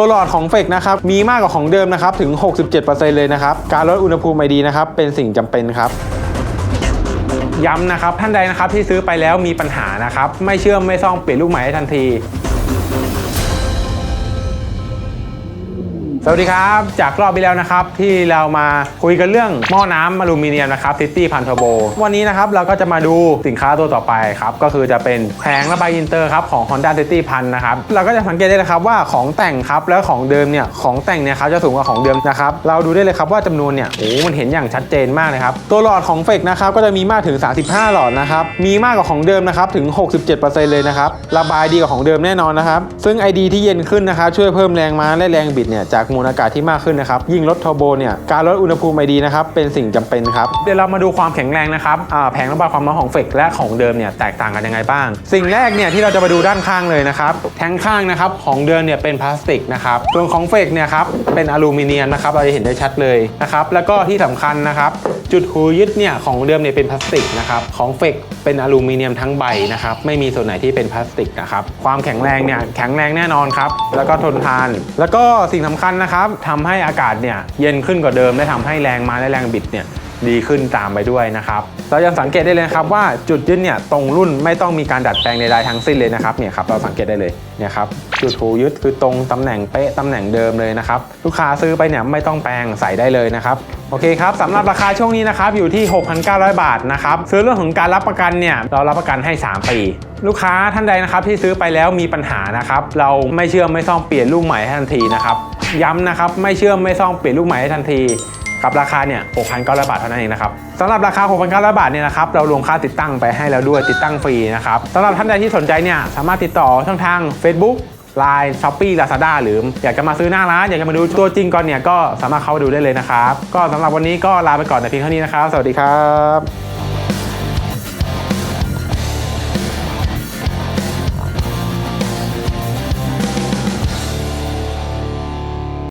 ตัวหลอดของเฟกนะครับมีมากกว่าของเดิมนะครับถึง 67%เลยนะครับการลดอุณหภูมิไอดีนะครับเป็นสิ่งจำเป็นครับย้ำนะครับท่านใดนะครับที่ซื้อไปแล้วมีปัญหานะครับไม่เชื่อมไม่ซ่องเปลี่ยนลูกใหม่ให้ทันที สวัสดีครับ จากรอบที่แล้วนะครับที่เรามาคุยกันเรื่องหม้อน้ำอลูมิเนียมนะครับซิตี้พันทอร์โบวันนี้นะครับเราก็จะมาดูสินค้าตัวต่อไปครับก็คือจะเป็นแผงระบายอินเตอร์ครับของ Honda City พันนะครับเราก็จะสังเกตได้เลยครับว่าของแต่งครับแล้วของเดิมเนี่ยของแต่งเนี่ยครับจะสูงกว่าของเดิมนะครับเราดูได้เลยครับว่าจำนวนเนี่ยโอ้มันเห็นอย่างชัดเจนมากเลยครับตัวหลอดของเฟกนะครับก็จะมีมากถึง 35 หลอดนะครับมีมากกว่าของเดิมนะครับถึง 67%เลยนะครับระบายดีกว่าของเดิมแน่นอนนะครับซึ่ง ID ที่เย็นขึ้นนะครับช่วยเพิ่มแรงม้าและแรงบิดเนี่ยจากมวลอากาศที่มากขึ้นนะครับ ยิ่งลดเทอร์โบเนี่ยการลดอุณหภูมิไอดีนะครับเป็นสิ่งจำเป็นครับเดี๋ยวเรามาดูความแข็งแรงนะครับแผงระบายความร้อนของเฟกและของเดิมเนี่ยแตกต่างกันยังไงบ้าง สิ่งแรกเนี่ยที่เราจะมาดูด้านข้างเลยนะครับแทงข้างนะครับของเดิมเนี่ยเป็นพลาสติกนะครับส่วนของเฟกเนี่ยครับเป็นอลูมิเนียมนะครับเราจะเห็นได้ชัดเลยนะครับแล้วก็ที่สำคัญนะครับจุดหูยึดเนี่ยของเดิมเนี่ยเป็นพลาสติกนะครับของเฟกเป็นอลูมิเนียมทั้งใบนะครับไม่มีส่วนไหนที่เป็นพลาสติกนะครับความแข็งแรงเนี่ยแข็งแรงแน่นอนครับแล้วก็ทนทาน แล้วก็สิ่งสำคัญนะครับทำให้อากาศเนี่ยเย็นขึ้นกว่าเดิมและทำให้แรงม้าและแรงบิดเนี่ยดีขึ้นตามไปด้วยนะครับเรายังสังเกตได้เลยนะครับว่าจุดยึดเนี่ยตรงรุ่นไม่ต้องมีการดัดแปลงใดๆทั้งสิ้นเลยนะครับเนี่ยครับเราสังเกตได้เลยเนี่ยครับจุดหูยึดคือตรงตำแหน่งเป๊ะตำแหน่งเดิมเลยนะครับลูกค้าซื้อไปเนี่ยไม่ต้องแปลงใส่ได้เลยนะครับโอเคครับสำหรับราคาช่วงนี้นะครับอยู่ที่ 6,900 บาทนะครับซื้อเรื่องของการรับประกันเนี่ยเรารับประกันให้ 3 ปีลูกค้าท่านใดนะครับที่ซื้อไปแล้วมีปัญหานะครับเราไม่เชื่อมไม่ซ่อมเปลี่ยนลูกใหม่ให้ทันทีนะครับ ย้ำนะครับ ไม่เชื่อมไม่ซ่อมเปลี่ยนลูกใหม่ให้ทันทีกับราคาเนี่ย 6,900 บาทเท่านั้นเองนะครับสำหรับราคา 6,900 บาทเนี่ยนะครับ เรารวมค่าติดตั้งไปให้แล้วด้วยติดตั้งฟรีนะครับสำหรับท่านใดที่สนใจเนี่ย สามารถติดต่อช่องทาง Facebook Line s h o p e e Lazada หรืออยากจะมาซื้อหน้าร้าน อยากจะมาดูตัวจริงก่อนเนี่ย ก็สามารถเข้ามาดูได้เลยนะครับ ก็สำหรับวันนี้ก็ลาไปก่อนแต่เพียงเท่านี้นะครับ สวัสดีครับ